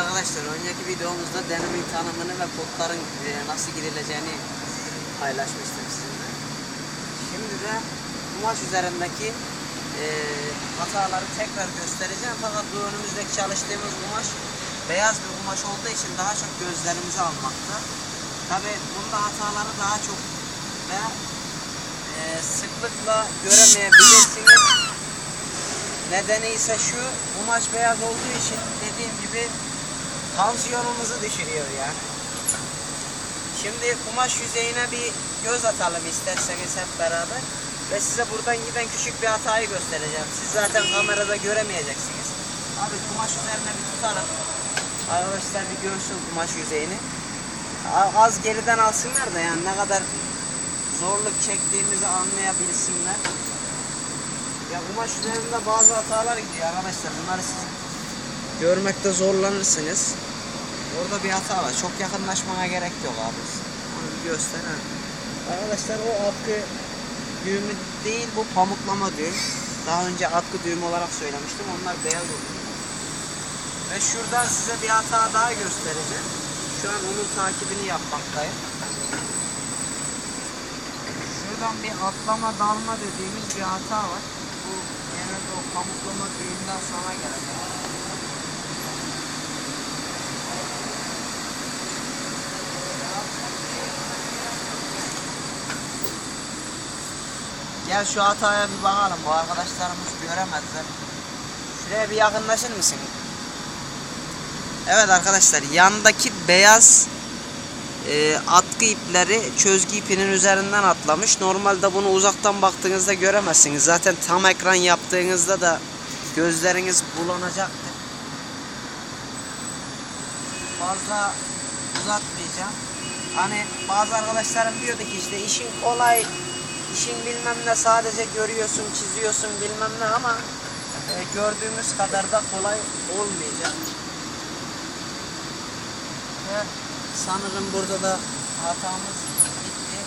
Arkadaşlar önceki videomuzda denemin tanımını ve kodların e, nasıl girileceğini paylaşmıştım sizinle. Şimdi de kumaş üzerindeki e, hataları tekrar göstereceğim. Fakat bu önümüzdeki çalıştığımız kumaş beyaz bir kumaş olduğu için daha çok gözlerimizi almakta. Tabi bunda hataları daha çok ve e, sıklıkla göremeyebilirsiniz. Nedeni ise şu, kumaş beyaz olduğu için dediğim gibi tansiyonumuzu düşürüyor yani. Şimdi kumaş yüzeyine bir göz atalım isterseniz hep beraber. Ve size buradan giden küçük bir hatayı göstereceğim. Siz zaten kamerada göremeyeceksiniz. Abi kumaş üzerine bir tutalım. Arkadaşlar bir görsün kumaş yüzeyini. Az geriden alsınlar da yani ne kadar zorluk çektiğimizi anlayabilsinler. Ya kumaş üzerinde bazı hatalar gidiyor arkadaşlar. Bunları siz görmekte zorlanırsınız. Orada bir hata var. Çok yakınlaşmana gerek yok abi. Onu bir göster. Arkadaşlar o atkı düğümü değil bu pamuklama düğüm. Daha önce atkı düğümü olarak söylemiştim. Onlar beyaz oluyor. Ve şuradan size bir hata daha göstereceğim. Şu an onun takibini yapmaktayım. Şuradan bir atlama dalma dediğimiz bir hata var. Bu genelde o pamuklama düğümden sonra gelen. Gel şu hataya bir bakalım. Bu arkadaşlarımız göremezler. Şuraya bir yakınlaşır mısın? Evet arkadaşlar yandaki beyaz e, atkı ipleri çözgü ipinin üzerinden atlamış. Normalde bunu uzaktan baktığınızda göremezsiniz. Zaten tam ekran yaptığınızda da gözleriniz bulanacaktır. Fazla uzatmayacağım. Hani bazı arkadaşlarım diyordu ki işte işin kolay, işin bilmem ne sadece görüyorsun, çiziyorsun bilmem ne ama e, gördüğümüz kadar da kolay olmayacak. Ve sanırım burada da hatamız bitti.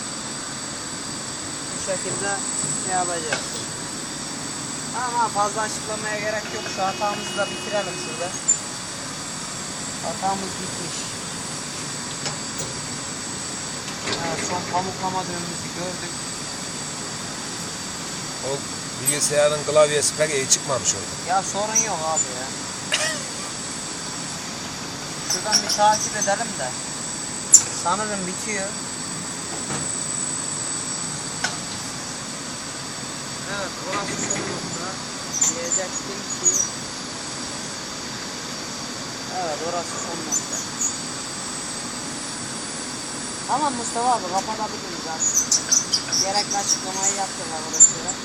Bu şekilde şey yapacağız. Ama fazla açıklamaya gerek yok. Şu hatamızı da bitirelim şurada. Hatamız bitmiş. Evet, son pamuklama düğümümüzü gördük. O bilgisayarın klavyesi pek iyi çıkmamış orada. Ya sorun yok abi ya. Şuradan bir takip edelim de. Sanırım bitiyor. Evet, orası son nokta. Diyecektim ki... Evet, orası son nokta. Tamam Mustafa abi, kapatabiliriz artık. Gerekli açıklamayı yaptık arkadaşlar.